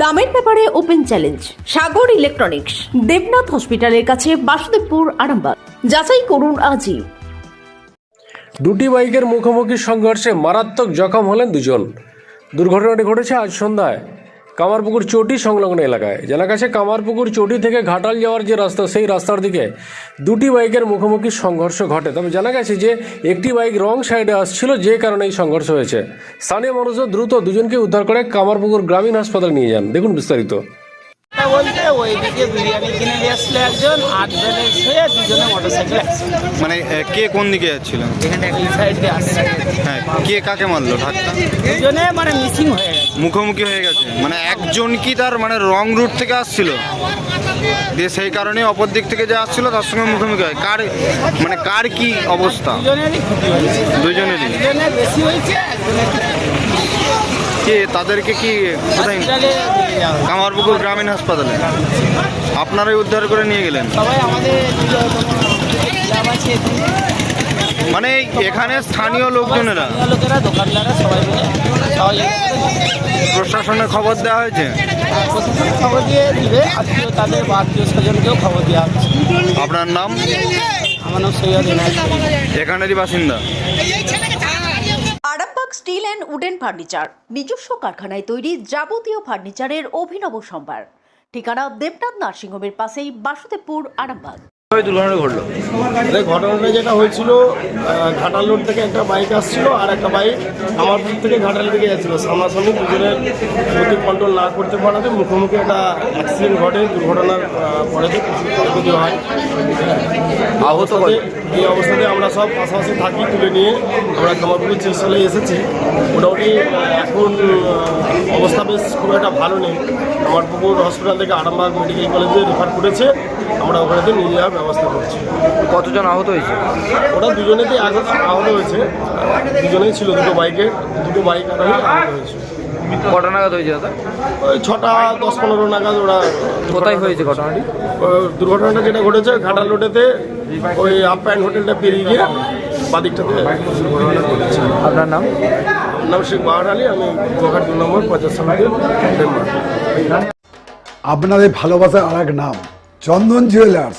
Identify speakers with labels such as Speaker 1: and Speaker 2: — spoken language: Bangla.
Speaker 1: দামের ব্যাপারে open challenge, Sagar electronics, Debnath হসপিটালের কাছে বাসুদেবপুর, আরামবাগ। যাচাই করুন আজই।
Speaker 2: দুটি বাইকের মুখোমুখি সংঘর্ষে মারাত্মক জখম হলেন দুজন। দুর্ঘটনাটি ঘটেছে আজ সন্ধ্যায়। কামারপুকুর চটি সংলগ্ন এলাকায়। জানা গেছে কামারপুকুর চটি থেকে ঘাটাল যাওয়ার যে রাস্তা সেই রাস্তার দিকে দুটি বাইকের মুখোমুখি সংঘর্ষ ঘটে। তবে জানা গেছে যে একটি বাইক রং সাইডে আসছিল যে কারণে এই সংঘর্ষ হয়েছে। স্থানীয় মানুষজন দ্রুত দুজনকে উদ্ধার করে কামারপুকুর গ্রামীণ হাসপাতালে নিয়ে যান। দেখুন বিস্তারিত।
Speaker 3: বলতে ওইদিকে বিরিয়ানি কিনে নিয়ে আসলে একজন আট ব্যালেন্স হয়ে দুজনে মোটর
Speaker 4: মানে কে কোন দিকে যাচ্ছিল?
Speaker 3: এখানে সাইড দিয়ে আসছে
Speaker 4: হ্যাঁ কে কাকে মারলো? ধাক্কা?
Speaker 3: দুজনে মানে মিসিং হয়ে
Speaker 4: মুখোমুখি হয়ে গেছে। মানে একজন কি তার মানে রং রুট থেকে আসছিল? দিয়ে সেই কারণে অপর দিক থেকে যে আসছিল তার সঙ্গে মুখোমুখি হয়। কার মানে কার কি অবস্থা?
Speaker 3: দুজনেরই ক্ষতি হয়েছে।
Speaker 4: দুজনেরই?
Speaker 3: একজনের বেশি হয়েছে একজনের
Speaker 4: কে তাদেরকে কি কোথায়। কামারপুকুর গ্রামীণ হাসপাতালে? আপনারাই উদ্ধার করে নিয়ে গেলেন। মানে এখানে স্থানীয় লোকজনেরা?
Speaker 3: লোকেরা দোকানদাররা সবাই মিলে সবাই
Speaker 4: প্রশাসনে খবর দেওয়া হয়েছে?
Speaker 3: প্রশাসন খবর দিয়ে দিবে। আত্মীয় তাদের বা আত্মীয় স্বজনকেও খবর দেওয়া হচ্ছে
Speaker 4: আপনার নাম?
Speaker 3: আমার নাম সৈয়দ
Speaker 4: এখানেরই বাসিন্দা?
Speaker 1: Arambagh steel and wooden furniture নিজস্ব কারখানায় তৈরি যাবতীয় ফার্নিচারের অভিনব সম্ভার। ঠিকানা দেবনাথ নার্সিংহোমের পাশেই বাসুদেবপুর আরামবাগ।
Speaker 5: এই ঘটনাটা যেটা হয়েছিল ঘাটাল রোড থেকে একটা বাইক আসছিল আর একটা বাইক আমার থেকে ঘাটাল দিকে যাচ্ছিল। সামনাসামনি দুজনের গতি কন্ট্রোল না করতে পারাতে মুখোমুখি একটা অ্যাক্সিডেন্ট ঘটে দুর্ঘটনার পরে পরেতে প্রচুর ক্ষয়ক্ষতি হয়। আহত এই অবস্থাতে আমরা সব পাশাপাশি থাকি তুলে নিয়ে আমরা কামারপুকুর চিকিৎসালয়ে এসেছি। মোটামুটি এখন অবস্থা বেশ খুব একটা ভালো নেই। কামারপুকুর হসপিটাল থেকে আরামবাগ মেডিকেল কলেজে রেফার করেছে। আমরা ওখানেতে নিয়ে যাওয়ার ব্যবস্থা করছি।
Speaker 6: কতজন আহত হয়েছে?
Speaker 5: ওরা দুজনেতেই আঘাত আহত হয়েছে। দুজনেই ছিল দুটো বাইকে দুটো বাইক আহত হয়েছে।
Speaker 6: কটা নাগাদ হয়েছে দাদা
Speaker 5: ওই ছটা দশ পনেরো নাগাদ ওরা
Speaker 6: কোথায় হয়েছে ঘটনাটি?
Speaker 5: ও দুর্ঘটনাটা যেটা ঘটেছে ঘাটাল রোডেতে ওই আপ প্যান্ট হোটেলটা পেরিয়ে গিয়ে বাদিকটাতে দুর্ঘটনাটা ঘটেছে।
Speaker 6: আপনার নাম?
Speaker 5: নাম শেখ বাহার আলী আমি গোঘাট দু নম্বর পঞ্চাশ সমিতির
Speaker 7: আপনাদের ভালোবাসার আর এক নাম Chandan jewellers